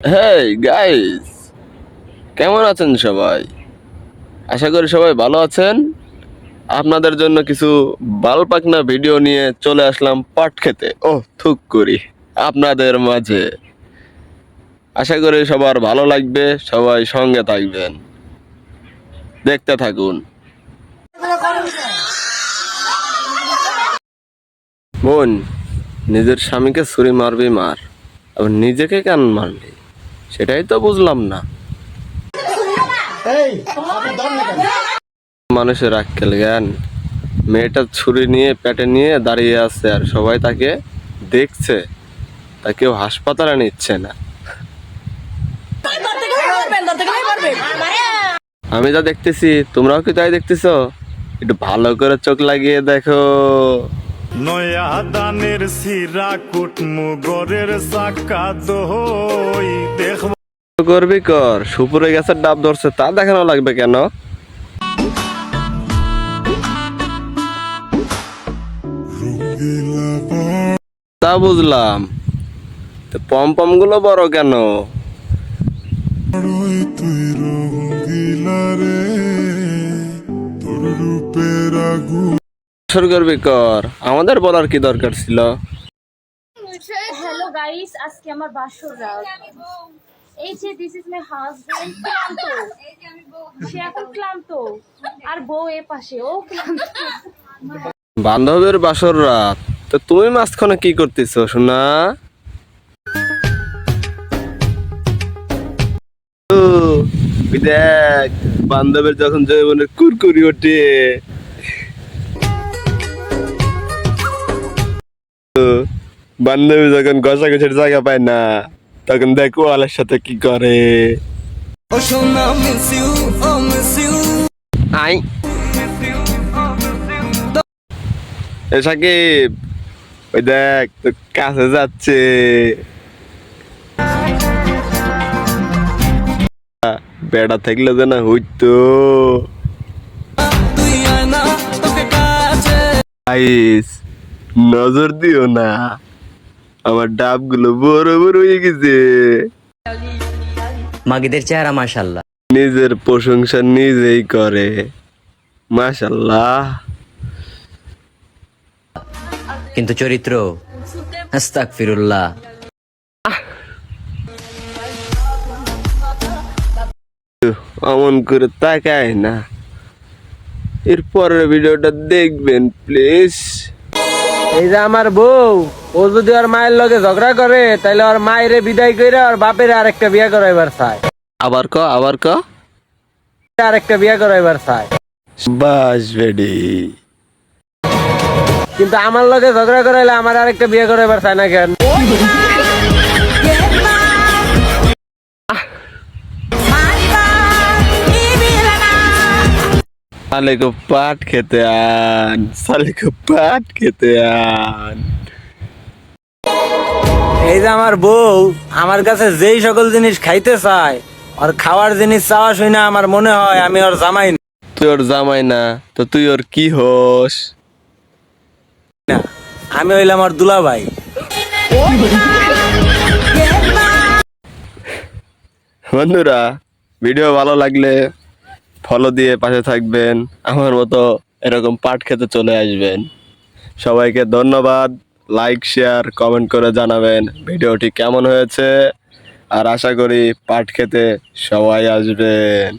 Hey guys কেমন আছেন সবাই? আশা করি সবাই ভালো আছেন। আপনাদের জন্য কিছু বাল পাকনা ভিডিও নিয়ে চলে আসলাম পাট খেতে। ও থুক করি। আপনাদের মাঝে। আশা করি সবার ভালো লাগবে, সবাই সঙ্গে থাকবেন। দেখতে থাকুন। বোন, নিজের স্বামীকে ছুরি মারবি মার, আবার নিজেকে কেন মারলি সেটাই তো বুঝলাম না। মানুষের আক্কেল জ্ঞান। মেয়েটা ছুরি নিয়ে পেটে নিয়ে দাঁড়িয়ে আছে আর সবাই তাকে দেখছে। তা কেউ হাসপাতালে নিচ্ছে না। আমি যা দেখতেছি তোমরাও কি তাই দেখতেছো? একটু ভালো করে চোখ লাগিয়ে দেখো। নয়া দানের সিরা কুটমু গরের সাকা দই। দেখব করবি কর সুপুরে গাছের ডাব ধরছে তা দেখানো লাগবে কেন? তা বুঝলাম। তো পম পমগুলো বড় কেন? তুই রঙ্গিলা রে তোর রূপের আগুন শুরু করবি কর আমাদের বলার কি দরকার ছিল? হ্যালো গাইস আজকে আমার বাসর রাত। এই যে দিস ইজ মাই হাজবেন্ড ক্লান্ত। সে এখন ক্লান্ত। আর বউ এ পাশে ও ক্লান্ত। বান্ধবের বাসর রাত। তো তুমি মাঝখানে কি করতেছো শোনা দেখ বান্ধবের যখন জৈবনের কুরকুরি ওঠে। বান্ধবী যখন গছের জায়গা পায় না তখন দেখ ওয়ালের সাথে কি করে। আই। এ সাকিব ওই দেখ তোর কাছে যাচ্ছে। বেড়া থাকলে যে না হইতো নজর দিও না। আমার ডাবগুলো বড় বড় হয়ে গেছে। মাগিদের চেহারা মাশাল্লাহ নিজের প্রশংসা নিজেই করে। মাশাল্লাহ কিন্তু চরিত্র? হাস্তাক ফিরুল্লাহ অমন করে তাকায় না। এর পরের ভিডিওটা দেখবেন প্লিজ। এই যে আমার বউ ও যদি ওর মায়ের লগে ঝগড়া করে তাহলে ওর মায়ের বিদায় করে ওর বাপের আরেকটা বিয়া করাইবার চায়। আবার ক আবার ক? আরেকটা বিয়া করাইবার চায়। বাস বেডি। কিন্তু আমার লগে ঝগড়া করাইলে আমার আরেকটা বিয়া করাইবার চায় না কেন? সালে কো পাট খেতে আন সালে কো পাট খেতে আন। এই যে আমার বউ আমার কাছে যেই সকল জিনিস খাইতে চায় ওর খাওয়ার জিনিস চাওয়া শুই না আমার মনে হয় আমি ওর জামাই তুই ওর জামাই না তো তুই ওর কি হোস? না আমি হইলাম ওর দুলাভাই। বন্ধুরা ভিডিও ভালো লাগলে ফলো দিয়ে পাশে থাকবেন। আমার মতো এরকম পাট খেতে চলে আসবেন। সবাইকে ধন্যবাদ। লাইক শেয়ার কমেন্ট করে জানাবেন ভিডিওটি কেমন হয়েছে। আর আশা করি পাট খেতে সবাই আসবেন।